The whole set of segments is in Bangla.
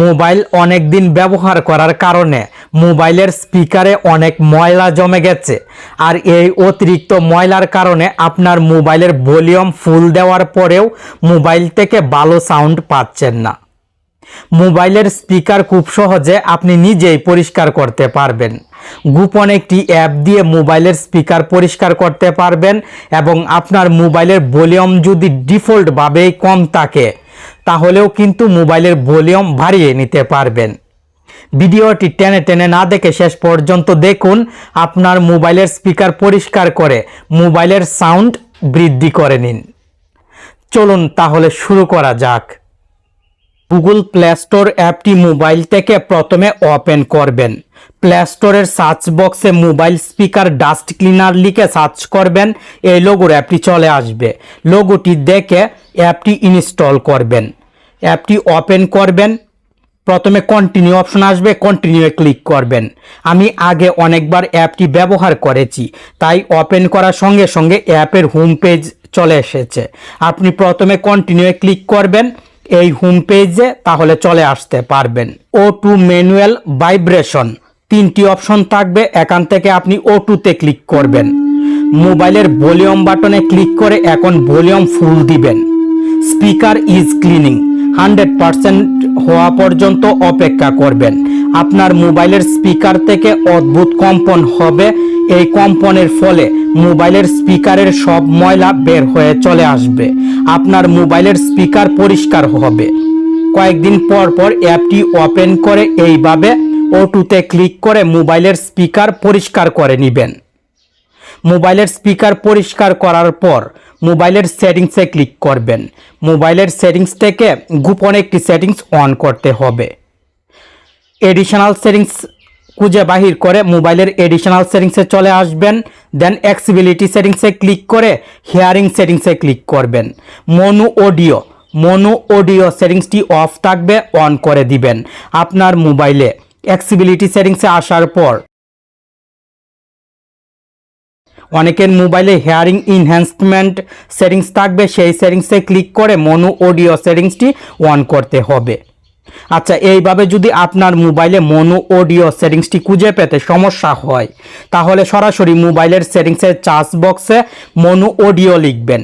মোবাইল অনেক দিন ব্যবহার করার কারণে মোবাইলের স্পিকারে অনেক ময়লা জমে গেছে। আর এই অতিরিক্ত ময়লার কারণে আপনার মোবাইলের ভলিউম ফুল দেওয়ার পরেও মোবাইল থেকে ভালো সাউন্ড পাচ্ছেন না। মোবাইলের স্পিকার খুব সহজে আপনি নিজেই পরিষ্কার করতে পারবেন। গোপন একটি অ্যাপ দিয়ে মোবাইলের স্পিকার পরিষ্কার করতে পারবেন এবং আপনার মোবাইলের ভলিউম যদি ডিফল্টভাবেই কম থাকে তাহলেও কিন্তু মোবাইলের ভলিউম বাড়িয়ে নিতে পারবেন। ভিডিওটি টেনে টেনে না দেখে শেষ পর্যন্ত দেখুন, আপনার মোবাইলের স্পিকার পরিষ্কার করে মোবাইলের সাউন্ড বৃদ্ধি করে নিন। চলুন তাহলে শুরু করা যাক। গুগল প্লে স্টোর অ্যাপটি মোবাইল থেকে প্রথমে ওপেন করবেন। প্লে স্টোরের সার্চ বক্সে মোবাইল স্পিকার ডাস্ট ক্লিনার লিখে সার্চ করবেন। এই লোগোর অ্যাপটি চলে আসবে। লোগোটি দেখে অ্যাপটি ইনস্টল করবেন। অ্যাপটি ওপেন করবেন। প্রথমে কন্টিনিউ অপশন আসবে কন্টিনিউ ক্লিক করবেন। আমি আগে অনেকবার অ্যাপটি ব্যবহার করেছি, তাই ওপেন করার সঙ্গে সঙ্গে অ্যাপের হোম পেজ চলে এসেছে। আপনি প্রথমে কন্টিনিউ ক্লিক করবেন। এই হোম পেজে তাহলে চলে আসতে পারবেন। ও টু ম্যানুয়াল ভাইব্রেশন তিনটি অপশন থাকবে, এখান থেকে আপনি ও টুতে ক্লিক করবেন। মোবাইলের ভলিউম বাটনে ক্লিক করে এখন ভলিউম ফুল দিবেন। Speaker is cleaning hundred percent হওয়া পর্যন্ত অপেক্ষা করবেন। আপনার মোবাইলের স্পিকার থেকে অদ্ভুত কম্পন হবে। এই কম্পনের ফলে মোবাইলের স্পিকারের সব ময়লা বের হয়ে চলে আসবে। আপনার মোবাইলের স্পিকার পরিষ্কার হবে। কয়েকদিন পর পর অ্যাপটি ওপেন করে এইভাবে ওটুতে ক্লিক করে মোবাইলের স্পিকার পরিষ্কার করে নেবেন। মোবাইলের স্পিকার পরিষ্কার করার পর মোবাইলের সেটিংসে ক্লিক করবেন। মোবাইলের সেটিংস থেকে গোপন একটি সেটিংস অন করতে হবে। এডিশনাল সেটিংস খুঁজে বাহির করে মোবাইলের এডিশনাল সেটিংসে চলে আসবেন দেন অ্যাক্সিবিলিটি সেটিংসে ক্লিক করে হিয়ারিং সেটিংসে ক্লিক করবেন। মনো অডিও মনো অডিও সেটিংসটি অফ থাকবে অন করে দিবেন। আপনার মোবাইলে অ্যাক্সিবিলিটি সেটিংসে আসার পর অনেকের মোবাইলে হেয়ারিং ইনহ্যান্সমেন্ট সেটিংস থাকবে, সেই সেটিংসে ক্লিক করে মনো অডিও সেটিংসটি অন করতে হবে। আচ্ছা এইভাবে যদি আপনার মোবাইলে মনো অডিও সেটিংসটি খুঁজে পেতে সমস্যা হয়, তাহলে সরাসরি মোবাইলের সেটিংসের চার্জ বক্সে মনো অডিও লিখবেন।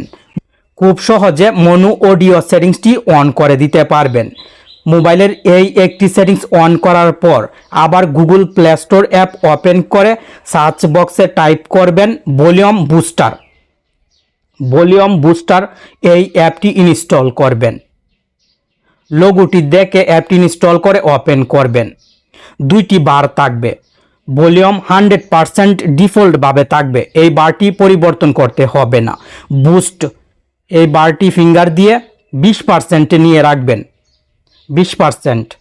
খুব সহজে মনো অডিও সেটিংসটি অন করে দিতে পারবেন। মোবাইলের এই একটি সেটিংস অন করার পর আবার Google play store app open করে সার্চ বক্সে টাইপ করবেন ভলিউম বুস্টার। ভলিউম বুস্টার এই অ্যাপটি ইনস্টল করবেন। লোগোটি দেখে অ্যাপটি ইনস্টল করে ওপেন করবেন। দুইটি বার থাকবে। ভলিউম হান্ড্রেড পারসেন্ট ডিফল্টভাবে থাকবে। এই বারটি পরিবর্তন করতে হবে না। বুস্ট। এই বারটি ফিঙ্গার দিয়ে বিশ পার্সেন্টে নিয়ে রাখবেন। বিশ পার্সেন্ট।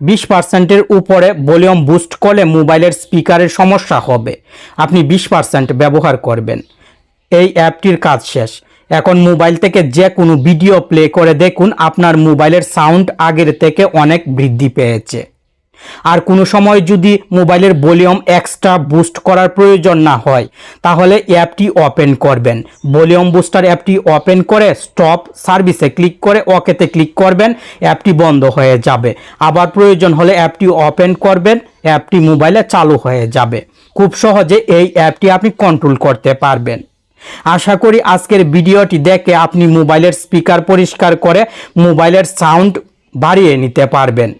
বিশ পার্সেন্টের উপরে ভলিউম বুস্ট করলে মোবাইলের স্পিকারের সমস্যা হবে। আপনি বিশ পার্সেন্ট ব্যবহার করবেন। এই অ্যাপটির কাজ শেষ। এখন মোবাইল থেকে যে কোনো ভিডিও প্লে করে দেখুন, আপনার মোবাইলের সাউন্ড আগের থেকে অনেক বৃদ্ধি পেয়েছে। আর কোনো সময় যদি মোবাইলের ভলিউম এক্সট্রা বুস্ট করার প্রয়োজন না হয়, তাহলে অ্যাপটি ওপেন করবেন। ভলিউম বুস্টার অ্যাপটি ওপেন করে স্টপ সার্ভিসে ক্লিক করে ওকেতে ক্লিক করবেন, অ্যাপটি বন্ধ হয়ে যাবে। আবার প্রয়োজন হলে অ্যাপটি ওপেন করবেন, অ্যাপটি মোবাইলে চালু হয়ে যাবে। খুব সহজে এই অ্যাপটি আপনি কন্ট্রোল করতে পারবেন। আশা করি আজকের ভিডিওটি দেখে আপনি মোবাইলের স্পিকার পরিষ্কার করে মোবাইলের সাউন্ড বাড়িয়ে নিতে পারবেন।